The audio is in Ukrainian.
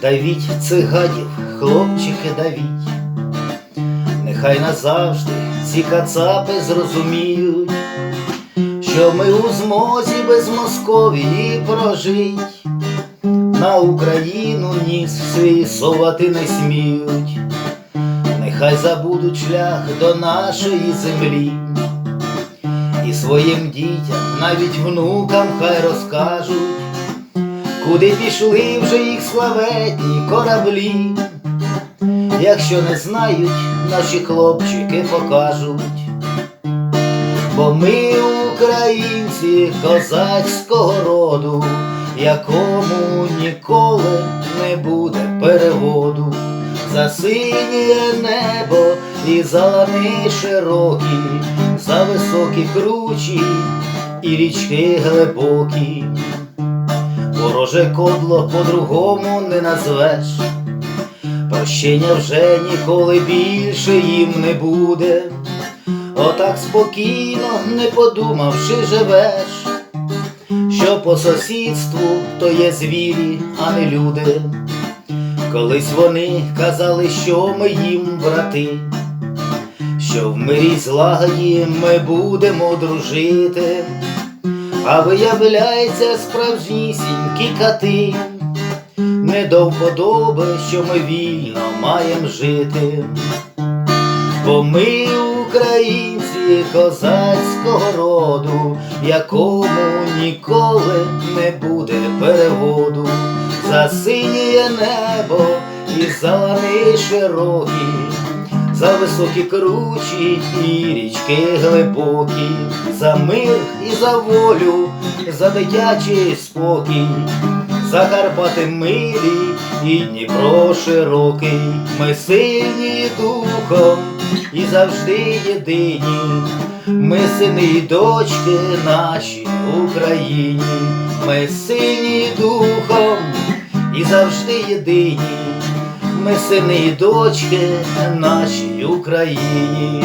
Давіть цигадів, хлопчики, давіть, нехай назавжди ці кацапи зрозуміють, що ми у змозі без Московії прожить, на Україну ніс свій совати не сміють, нехай забудуть шлях до нашої землі, і своїм дітям, навіть внукам хай розкажуть. Куди пішли вже їх славетні кораблі, якщо не знають, наші хлопчики покажуть, бо ми українці козацького роду, якому ніколи не буде переводу, за синє небо і за лани широкі, за високі кручі і річки глибокі. Вороже кодло по-другому не назвеш, прощення вже ніколи більше їм не буде. Отак спокійно, не подумавши, живеш, що по сусідству то є звірі, а не люди. Колись вони казали, що ми їм брати, що в мирі злагоді ми будемо дружити. А виявляється справжнісінькі кати, не до вподоби, що ми вільно маєм жити, бо ми українці козацького роду, якому ніколи не буде переводу, за синє небо і за лани широкі за високі кручі і річки глибокі, за мир і за волю, за дитячий спокій, за Карпати милі і Дніпро широкий, ми сильні духом і завжди єдині, ми сини й дочки наші Україні, ми сильні духом і завжди єдині ми сини і дочки нашій Україні.